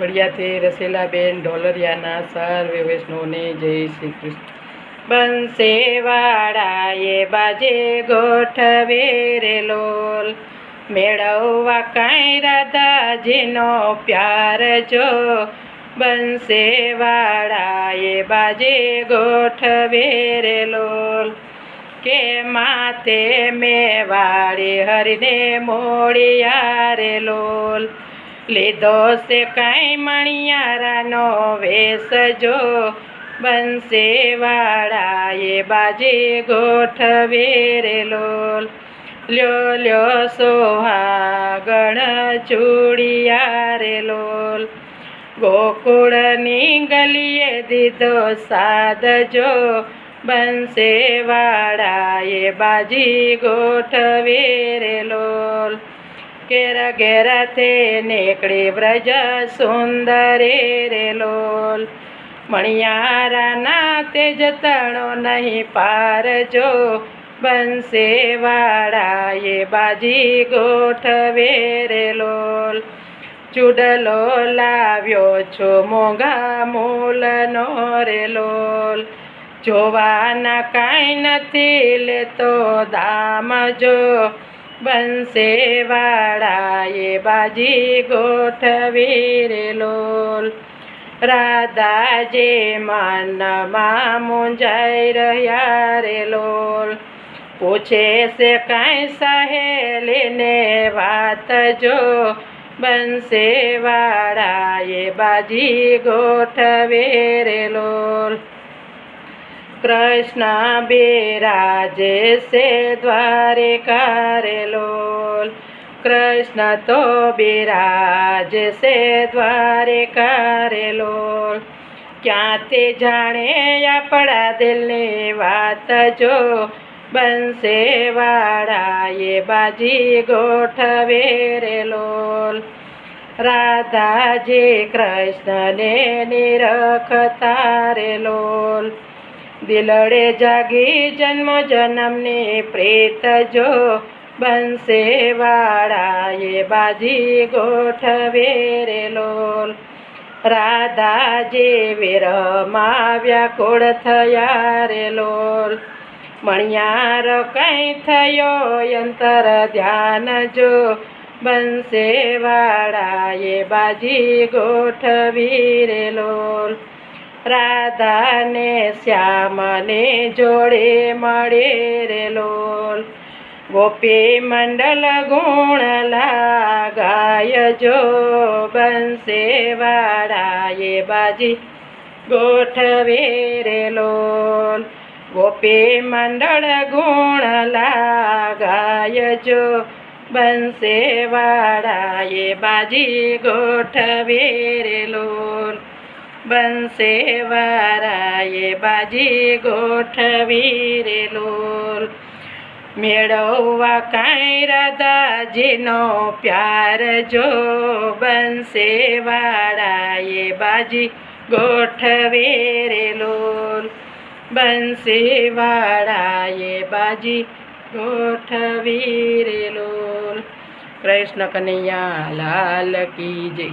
વડિયાથી રસીલાબેન ઢોલરિયાના સર્વે વૈષ્ણવને જય શ્રી કૃષ્ણ. બનશે વાળાએ બાજે ગોઠવે રે લોલ. મેળવવા કાંઈ રાધાજીનો પ્યાર જો. બનશે વાળાએ બાજે ગોઠવે રે લોલ. કે માતે મેં વાળી હરીને મોડિયા રે લોલ. લીધો છે કાંઈ મણિયારાનો વેશ જો બંસે વાળાએ બાજી ગોઠવે રે લોલ લ્યો લ્યો, સોહાગણ ચૂડિયા રે લોલ ગોકુળની ગલીએ દીધો સાદજો બંસે વાળાએ બાજી ગોઠવે રે લોલ ઘેર ઘેર તે નીકળી વ્રજ સુંદરે રે લોલ. મણિયારાના તેજ તણો નહીં પાર જો, બંસે વાળાએ બાજી ગોઠવે રે લોલ. ચૂડલો લાવ્યો છો મોંઘા મૂલનો રે લોલ. જોવાના કાંઈ નથી લેતો દામ જો બંસે વાળાએ બાજી ગોઠવી રે લોલ. રાધાજે મનમાં મૂંઝાઈ રહ્યા રે લોલ. પૂછે છે કાંઈ સહેલીને વાત જો? બંસે વાળાએ બાજી ગોઠવે રે લોલ. કૃષ્ણ બિરાજે છે દ્વારિકા રે કૃષ્ણ તો બિરાજ છે દ્વારિકા રે લોલ. ક્યાંથી જાણે આપણા દિલની વાત જો બંસે વાળાએ બાજી ગોઠવે રે રાધાજી કૃષ્ણને નિરખ રે લોલ. દિલડે જાગી જન્મ જન્મની પ્રેત જો બંસે વાળાએ બાજી ગોઠવે રે લોલ. રાધાજી વિરહમાં વ્યાકુળ થયા રે લોલ. મણિયાર કંઈ થયો અંતર ધ્યાન જો બંસે વાળાએ બાજી ગોઠવી રે લોલ. રાધાને શ્યામને જોડે મળે રે લોલ. ગોપી મંડલ ગુણ લાગાય જો બનશે વાળાએ બાજી ગોઠવે રે લોલ. ગોપી મંડળ ગુણ લાગાય જો બનશે વાળાએ બાજી ગોઠવે રે લોલ. બંસે વારાએ બાજી ગોઠવી રે લોલ મેળવવા કાંઈ રાધાજીનો પ્યાર જો બનશે વાળાએ બાજી ગોઠવે રે લોલ બંસે વાળાએ બાજી ગોઠવી રે લોલ કૃષ્ણ કનૈયા લાલ કી જય.